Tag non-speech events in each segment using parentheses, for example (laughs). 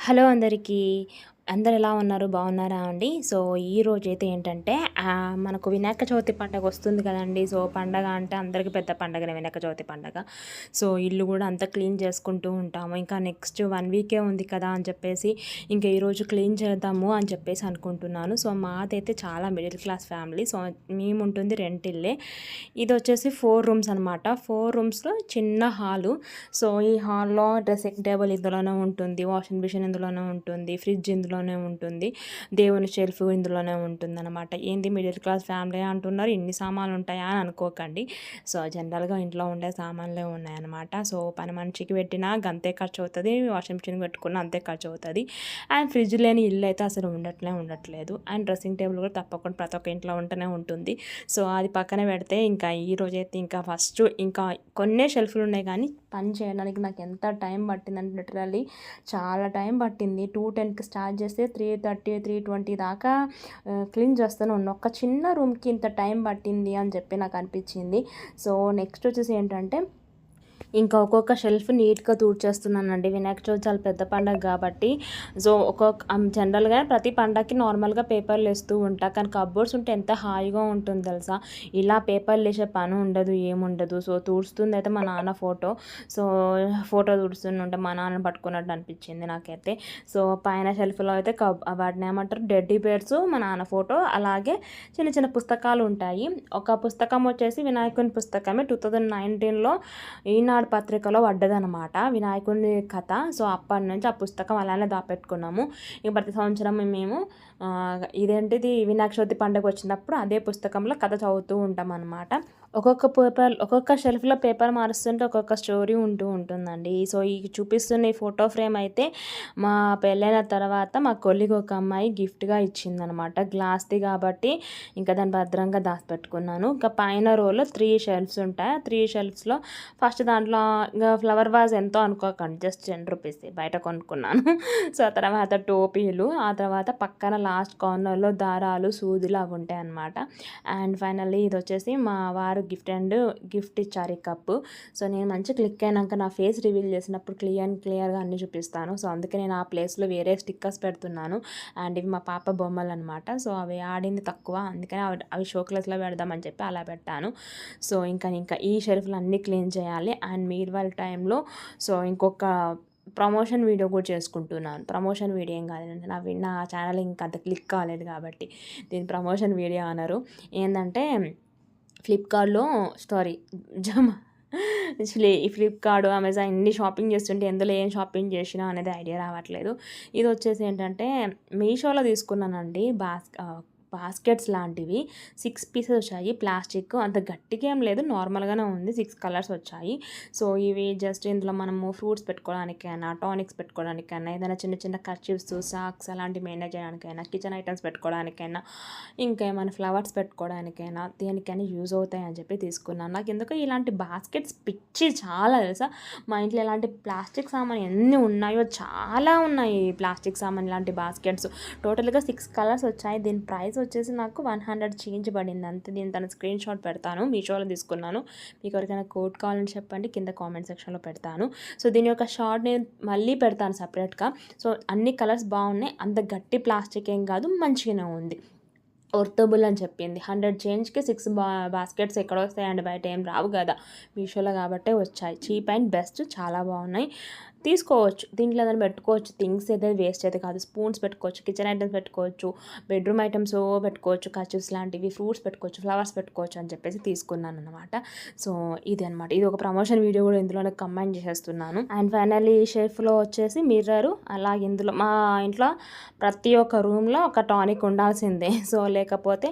Hello అందరికీ. అందరు ఎలా ఉన్నారు? బాగున్నారా అండి? సో ఈ రోజు అయితే ఏంటంటే మనకు వినాయక చవితి పండగ వస్తుంది కదండి. సో పండగ అంటే అందరికీ పెద్ద పండగనే వినాయక చవితి పండగ. సో ఇల్లు కూడా అంతా క్లీన్ చేసుకుంటూ ఉంటాము. ఇంకా నెక్స్ట్ వన్ వీకే ఉంది కదా అని చెప్పేసి ఇంకా ఈరోజు క్లీన్ చేద్దాము అని చెప్పేసి అనుకుంటున్నాను. సో మాదైతే చాలా మిడిల్ క్లాస్ ఫ్యామిలీ. సో మేము ఉంటుంది రెంట్ ఇల్లే. ఇది వచ్చేసి ఫోర్ రూమ్స్ అనమాట ఫోర్ రూమ్స్లో చిన్న హాలు. సో ఈ హాల్లో డ్రెస్సింగ్ టేబుల్ ఇందులోనే ఉంటుంది. వాషింగ్ మిషన్ ఇందులోనే ఉంటుంది. ఫ్రిడ్జ్ ఇందులో ఇందులోనే ఉంటుంది. దేవుని షెల్ఫ్ ఇందులోనే ఉంటుందన్నమాట. ఏంది? మిడిల్ క్లాస్ ఫ్యామిలీ అంటున్నారు. ఇన్ని సామాన్లు ఉంటాయా అని అనుకోకండి. సో జనరల్గా ఇంట్లో ఉండే సామాన్లే ఉన్నాయన్నమాట. సో పని మనిషికి పెట్టినా అంతే ఖర్చు అవుతుంది వాషింగ్ మిషన్ పెట్టుకున్నా అంతే ఖర్చు అవుతుంది అండ్ ఫ్రిడ్జ్ లేని ఇల్లు అయితే అసలు ఉండట్లే ఉండట్లేదు. అండ్ డ్రెస్సింగ్ టేబుల్ కూడా తప్పకుండా ప్రతి ఒక్క ఇంట్లో ఉంటూనే ఉంటుంది. సో అది పక్కన పెడితే ఇంకా ఈ రోజైతే ఇంకా ఫస్ట్ ఇంకా కొన్నే షెల్ఫ్లు ఉన్నాయి కానీ పని చేయడానికి నాకు ఎంత టైం పట్టిందంటే లిటరల్లీ చాలా టైం పట్టింది. టూ టెన్కి స్టార్ట్ చేసి చేస్తే త్రీ థర్టీ త్రీ ట్వంటీ దాకా క్లీన్ చేస్తూనే. ఉన్నాను ఒక చిన్న రూమ్కి ఇంత టైం పట్టింది అని చెప్పి నాకు అనిపించింది. సో నెక్స్ట్ వచ్చేసి ఏంటంటే ఇంకా ఒక్కొక్క షెల్ఫ్ నీట్గా తూడ్చేస్తున్నానండి. వినాయక చవితి చాలా పెద్ద పండగ కాబట్టి. సో ఒక్కొక్క జనరల్గా ప్రతి పండగకి నార్మల్గా పేపర్లు వేస్తూ ఉంటా. కానీ కబ్బోర్డ్స్ ఉంటే ఎంత హాయిగా ఉంటుంది తెలుసా? ఇలా పేపర్లు వేసే పని ఉండదు ఏముండదు. సో తూడుస్తుంది అయితే మా నాన్న ఫోటో సో ఫోటో తుడుస్తుంటే మా నాన్న పట్టుకున్నట్టు అనిపించింది నాకైతే. సో పైన షెల్ఫ్లో అయితే కబ్ వాటిని ఏమంటారు? డెడ్డీ బేర్స్ మా నాన్న ఫోటో అలాగే చిన్న చిన్న పుస్తకాలు ఉంటాయి. ఒక పుస్తకం వచ్చేసి వినాయకుని పుస్తకమే. టూ థౌజండ్ నైన్టీన్లో ఈనాడు పత్రికలో పడ్డదనమాట వినాయకుని కథ. సో అప్పటి నుంచి ఆ పుస్తకం అలానే దాపెట్టుకున్నాము. ఇక ప్రతి సంవత్సరం మేము ఇదేంటిది వినాయక చవితి పండుగ వచ్చినప్పుడు అదే పుస్తకంలో కథ చదువుతూ ఉంటాం అనమాట ఒక్కొక్క పేపర్ ఒక్కొక్క షెల్ఫ్లో పేపర్ మారుస్తుంటే ఒక్కొక్క స్టోరీ ఉంటూ ఉంటుందండి. సో ఈ చూపిస్తున్న ఈ ఫోటో ఫ్రేమ్ అయితే మా పెళ్ళైన తర్వాత మా కొల్లికి ఒక అమ్మాయి గిఫ్ట్గా ఇచ్చిందనమాట గ్లాస్ది కాబట్టి ఇంకా దాన్ని భద్రంగా దాచిపెట్టుకున్నాను. ఇంకా పైన రోలో త్రీ షెల్ఫ్స్ ఉంటాయి. ఆ త్రీ షెల్ఫ్స్లో ఫస్ట్ దాంట్లో ఇంకా ఫ్లవర్ వాజ్ ఎంతో అనుకోకండి. జస్ట్ టెన్ రూపీస్ బయట కొనుక్కున్నాను. (laughs) సో ఆ తర్వాత టోపీలు ఆ తర్వాత పక్కన లాస్ట్ కార్నర్లో దారాలు సూదులు అవి ఉంటాయి అనమాట అండ్ ఫైనల్లీ ఇది వచ్చేసి మా వారు గిఫ్ట్ అండ్ గిఫ్ట్ ఇచ్చారు ఈ కప్పు. సో నేను మంచి క్లిక్ అయినాక నా ఫేస్ రివీల్ చేసినప్పుడు క్లియర్ అండ్ క్లియర్గా అన్ని చూపిస్తాను. సో అందుకే నేను ఆ ప్లేస్లో వేరే స్టిక్కర్స్ పెడుతున్నాను. అండ్ ఇవి మా పాప బొమ్మలు అనమాట సో అవి ఆడింది తక్కువ. అందుకని అవి అవి షోక్లెస్లో పెడదామని చెప్పి అలా పెట్టాను. సో ఇంకా ఇంకా ఈ షెల్ఫ్లు అన్నీ క్లీన్ చేయాలి. అండ్ మీరు వాళ్ళ టైంలో సో ఇంకొక ప్రమోషన్ వీడియో కూడా చేసుకుంటున్నాను. ప్రమోషన్ వీడియో ఏం కాదు. నా నా ఛానల్ ఇంకా అంత క్లిక్ కాలేదు కాబట్టి దీని ప్రమోషన్ వీడియో అన్నారు ఏంటంటే ఫ్లిప్కార్ట్లో సారీ జమ ఫ్లిప్కార్ట్ అమెజాన్ ఇన్ని షాపింగ్ చేస్తుంటే ఎందులో ఏం షాపింగ్ చేసినా అనేది ఐడియా రావట్లేదు. ఇది వచ్చేసి ఏంటంటే మీషోలో తీసుకున్నానండి బాస్ బాస్కెట్స్ లాంటివి. సిక్స్ పీసెస్ వచ్చాయి. ప్లాస్టిక్ అంత గట్టిగా ఏం లేదు. నార్మల్గానే ఉంది. సిక్స్ కలర్స్ వచ్చాయి. సో ఇవి జస్ట్ ఇందులో మనము ఫ్రూట్స్ పెట్టుకోవడానికైనా టానిక్స్ పెట్టుకోవడానికైనా ఏదైనా చిన్న చిన్న కర్చీఫ్స్ సాక్స్ అలాంటివి మేనేజ్ చేయడానికైనా కిచెన్ ఐటమ్స్ పెట్టుకోవడానికైనా ఇంకా ఏమైనా ఫ్లవర్స్ పెట్టుకోవడానికైనా దేనికైనా యూజ్ అవుతాయి అని చెప్పి తీసుకున్నాను. నాకు ఎందుకో ఇలాంటి బాస్కెట్స్ పిచ్చి చాలా తెలుసా. మా ఇంట్లో ఇలాంటి ప్లాస్టిక్ సామాన్ ఎన్ని ఉన్నాయో చాలా ఉన్నాయి. ప్లాస్టిక్ సామాన్ ఇలాంటి బాస్కెట్స్. టోటల్గా సిక్స్ కలర్స్ వచ్చాయి. దీని ప్రైస్ వచ్చేసి నాకు వన్ హండ్రెడ్ చేంజ్ పడింది. అంతే నేను తన స్క్రీన్ షాట్ పెడతాను మీషోలో తీసుకున్నాను. మీకు ఎవరికైనా కోడ్ కావాలని చెప్పండి కింద కామెంట్ సెక్షన్లో పెడతాను. సో దీని యొక్క షార్ట్ నేను మళ్ళీ పెడతాను సపరేట్గా. సో అన్ని కలర్స్ బాగున్నాయి. అంత గట్టి ప్లాస్టిక్ ఏం కాదు మంచిగానే ఉంది. వర్తబుల్ అని చెప్పింది. హండ్రెడ్ చేంజ్కి సిక్స్ బా బాస్కెట్స్ ఎక్కడ వస్తాయండి బయట ఏం రావు కదా. మీషోలో కాబట్టే వచ్చాయి. చీప్ అండ్ బెస్ట్ చాలా బాగున్నాయి. తీసుకోవచ్చు. దీంట్లో ఏదైనా పెట్టుకోవచ్చు. థింగ్స్ ఏదైనా వేస్ట్ అయితే కాదు. స్పూన్స్ పెట్టుకోవచ్చు. కిచెన్ ఐటమ్స్ పెట్టుకోవచ్చు. బెడ్రూమ్ ఐటమ్స్ పెట్టుకోవచ్చు. కచిప్స్ లాంటివి ఫ్రూట్స్ పెట్టుకోవచ్చు ఫ్లవర్స్ పెట్టుకోవచ్చు అని చెప్పేసి తీసుకున్నాను అనమాట సో ఇది అనమాట ఇది ఒక ప్రమోషన్ వీడియో కూడా ఇందులోనే కంబైన్ చేసేస్తున్నాను. అండ్ ఫైనల్లీ షేఫ్లో వచ్చేసి మిర్రర్ అలాగే ఇందులో మా ఇంట్లో ప్రతి ఒక్క రూమ్లో ఒక టానిక్ ఉండాల్సిందే. సో లేకపోతే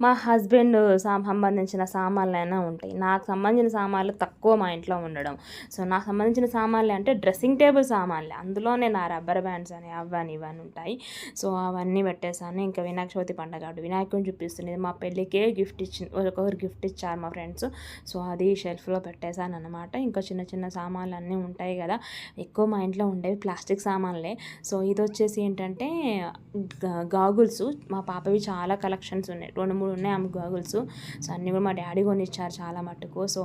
మా హస్బెండ్ సంబంధించిన సామాన్లు అయినా ఉంటాయి. నాకు సంబంధించిన సామాన్లు తక్కువ మా ఇంట్లో ఉండడం. సో నాకు సంబంధించిన సామాన్లు అంటే డ్రెస్సింగ్ టేబుల్ సామాన్లే. అందులోనే నా రబ్బర్ బ్యాండ్స్ అని అవన్నీ ఇవన్నీ ఉంటాయి. సో అవన్నీ పెట్టేశాను. ఇంకా వినాయక చవితి పండగ కాబట్టి వినాయకుని చూపిస్తుంది. మా పెళ్ళికే గిఫ్ట్ ఇచ్చి ఒకరు గిఫ్ట్ ఇచ్చారు మా ఫ్రెండ్స్ సో అది షెల్ఫ్లో పెట్టేశాను అనమాట ఇంకా చిన్న చిన్న సామాన్లు అన్నీ ఉంటాయి కదా. ఎక్కువ మా ఇంట్లో ఉండేవి ప్లాస్టిక్ సామాన్లే. సో ఇది వచ్చేసి ఏంటంటే గాగుల్స్. మా పాపవి చాలా కలెక్షన్స్ ఉన్నాయి. రెండు మూడు ఉన్నాయి ఆమె గాగుల్స్. సో అన్నీ కూడా మా డాడీ కొనిచ్చారు చాలా మట్టుకు. సో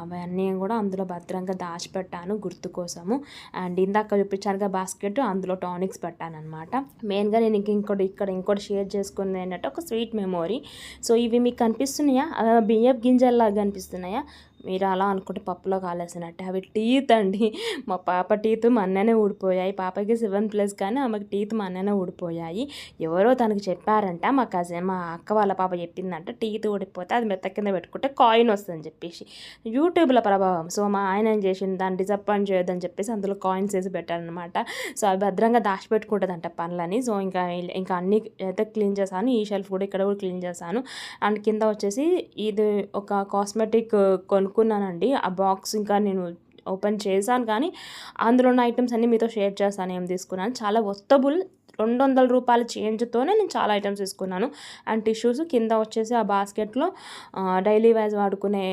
అవన్నీ కూడా అందులో భద్రంగా దాచిపెట్టాను గుర్తు కోసము. అండ్ ఇందాక చూపించానుగా బాస్కెట్ అందులో టానిక్స్ పెట్టాను అనమాట మెయిన్గా నేను ఇంక ఇంకోటి ఇక్కడ ఇంకోటి షేర్ చేసుకుంది ఏంటంటే ఒక స్వీట్ మెమొరీ. సో ఇవి మీకు కనిపిస్తున్నాయా? బియ్యపు గింజల్లాగా కనిపిస్తున్నాయా? మీరు అలా అనుకుంటే పప్పులో కాలేసినట్టే అవి టీత్ అండి. మా పాప టీత్ మొన్ననే ఊడిపోయాయి. పాపకి సెవెన్ ప్లస్ కానీ ఆమెకి టీత్ మొన్ననే ఊడిపోయాయి. ఎవరో తనకు చెప్పారంట మా కజిన్ మా అక్క వాళ్ళ పాప చెప్పిందంట టీత్ ఊడిపోతే అది మెత్త కింద పెట్టుకుంటే కాయిన్ వస్తుందని చెప్పేసి. యూట్యూబ్లో ప్రభావం. సో మా ఆయన ఏం చేసింది దాన్ని డిసప్పాయింట్ చేయొద్దని చెప్పేసి అందులో కాయిన్స్ వేసి పెట్టారనమాట సో అవి భద్రంగా దాచిపెట్టుకుంటుందంట పనులని. సో ఇంకా ఇంకా అన్ని అయితే క్లీన్ చేశాను. ఈ షెల్ఫ్ కూడా ఇక్కడ కూడా క్లీన్ చేశాను. అండ్ కింద వచ్చేసి ఇది ఒక కాస్మెటిక్ కొనుక్కున్నానండి ఆ బాక్స్ ఇంకా నేను ఓపెన్ చేశాను కానీ అందులో ఉన్న ఐటమ్స్ అన్నీ మీతో షేర్ చేస్తాను ఏం తీసుకున్నాను. చాలా వస్తబుల్ రెండు వందల రూపాయల చేంజ్తోనే నేను చాలా ఐటమ్స్ తీసుకున్నాను. అండ్ టిష్యూస్ కింద వచ్చేసి ఆ బాస్కెట్లో డైలీ వైజ్ వాడుకునే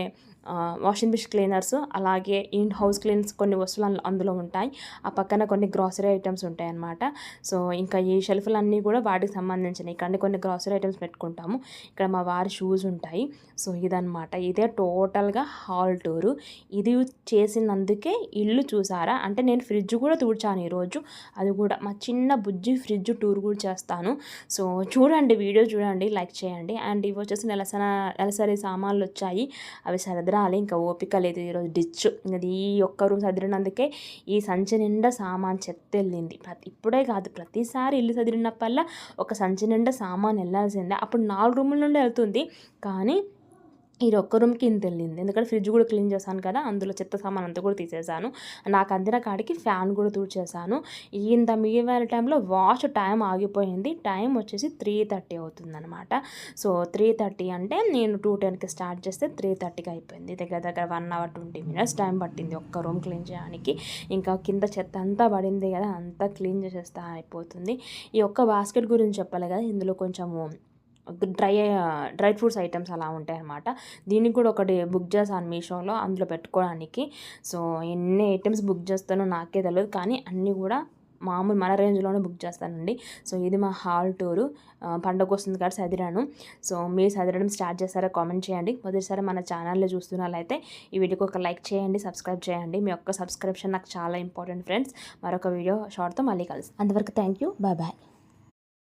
వాషింగ్ మిషన్ క్లీనర్స్ అలాగే ఇన్ హౌస్ క్లీన్స్ కొన్ని వస్తువులు అందులో- ఉంటాయి. ఆ పక్కన కొన్ని గ్రాసరీ ఐటమ్స్ ఉంటాయి అన్నమాట సో ఇంకా ఈ షెల్ఫ్లు అన్నీ కూడా వాటికి సంబంధించినవి. ఇక్కడ కొన్ని గ్రాసరీ ఐటమ్స్ పెట్టుకుంటాము. ఇక్కడ మా వారి షూస్ ఉంటాయి. సో ఇదనమాట ఇదే టోటల్గా హాల్ టూరు ఇది చేసినందుకే ఇల్లు చూసారా? అంటే నేను ఫ్రిడ్జ్ కూడా తూడ్చాను ఈరోజు. అది కూడా మా చిన్న బుజ్జి ఫ్రిడ్జ్ టూర్ కూడా చేస్తాను. సో చూడండి వీడియో చూడండి లైక్ చేయండి. అండ్ ఇవి వచ్చేసి నెలసన నెలసరి సామాన్లు వచ్చాయి. అవి సరదరాలి ఇంకా ఓపిక లేదు ఈరోజు డిచ్. అది ఈ ఒక్క రూమ్ సదిరినందుకే ఈ సంచి నిండా సామాన్ చెత్త వెళ్ళింది. ప్రతి ఇప్పుడే కాదు ప్రతిసారి ఇల్లు సదిరినప్పల్లా ఒక సంచి నిండా సామాన్ వెళ్ళాల్సిందే. అప్పుడు నాలుగు రూముల నుండి వెళ్తుంది. కానీ ఈ ఒక్క రూమ్కి ఇంత వెళ్ళింది ఎందుకంటే ఫ్రిడ్జ్ కూడా క్లీన్ చేశాను కదా అందులో చెత్త సామాన్ అంతా కూడా తీసేసాను నాకు అందిన కాడికి ఫ్యాన్ కూడా తూడ్చేసాను ఇంత మిగిలిన టైంలో వాష్ టైం ఆగిపోయింది. టైం వచ్చేసి త్రీ థర్టీ అవుతుందన్నమాట. సో త్రీ థర్టీ అంటే నేను టూ టెన్కి స్టార్ట్ చేస్తే త్రీ థర్టీకి అయిపోయింది. దగ్గర దగ్గర one hour twenty minutes time పట్టింది ఒక్క రూమ్ క్లీన్ చేయడానికి. ఇంకా కింద చెత్త అంతా పడింది కదా అంతా క్లీన్ చేసేస్తా అయిపోతుంది. ఈ ఒక్క బాస్కెట్ గురించి చెప్పాలి కదా ఇందులో కొంచెము డ్రై డ్రై ఫ్రూట్స్ ఐటమ్స్ అలా ఉంటాయి అన్నమాట దీనికి కూడా ఒకటి బుక్ చేశాను మీషోలో అందులో పెట్టుకోవడానికి. సో ఎన్ని ఐటమ్స్ బుక్ చేస్తానో నాకే తెలియదు కానీ అన్నీ కూడా మామూలు మన రేంజ్లోనే బుక్ చేస్తానండి. సో ఇది మా హాల్ టూరు. పండగ వస్తుంది కాబట్టి సదిరాను. సో మీరు సదిరడం స్టార్ట్ చేస్తారా కామెంట్ చేయండి. మొదటిసారి మన ఛానల్లో చూస్తున్నట్లయితే ఈ వీడియోకి ఒక లైక్ చేయండి సబ్స్క్రైబ్ చేయండి. మీ యొక్క సబ్స్క్రిప్షన్ నాకు చాలా ఇంపార్టెంట్ ఫ్రెండ్స్. మరొక వీడియో షార్ట్తో మళ్ళీ కలుస్తాను అంతవరకు థ్యాంక్ యూ. Bye bye.